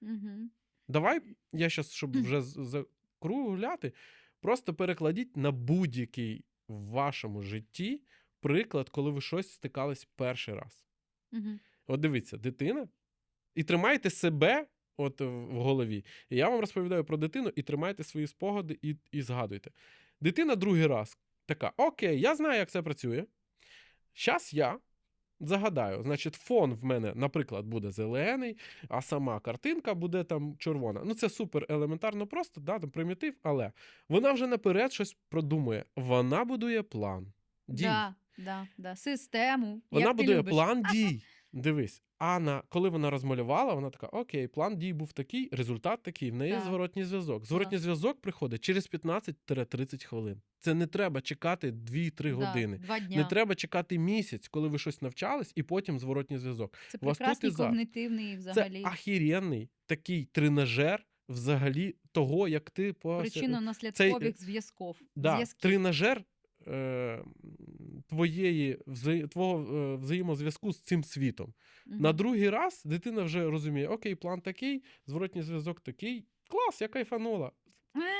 Мгм. Давай, я зараз, щоб вже закругляти, просто перекладіть на будь-який в вашому житті приклад, коли ви щось стикались перший раз. Мгм. От дивіться, дитина, і тримайте себе от в в голові. І я вам розповідаю про дитину, і тримайте свої спогади, і, і згадуйте. Дитина другий раз така: Окей, я знаю, як це працює. Зараз я загадаю. Значить, фон в мене, наприклад, буде зелений, а сама картинка буде там червона. Ну, це супер елементарно просто, да, там примітив, але вона вже наперед щось продумує. Вона будує план. Дій. Да, да, да. Систему. Вона як ти будує любиш. план дій. Дивись. А на, коли вона розмалювала, вона така: Окей, план дій був такий, результат такий, в неї Так. зворотній зв'язок. Зворотній зв'язок приходить через 15-30 хвилин. Це не треба чекати 2-3 Да, години. Два дня. Не треба чекати місяць, коли ви щось навчались, і потім зворотній зв'язок. Це У вас тут прекрасний і когнитивний взагалі. Це ахіренний такий тренажер взагалі того, як ти по Причинно-наслідкових зв'язків. Да, зв'язків. тренажер е, твоєї твого е, взаємозв'язку з цим світом. Мгм. На другий раз дитина вже розуміє: окей, план такий, зворотній зв'язок такий. Клас, я кайфанула.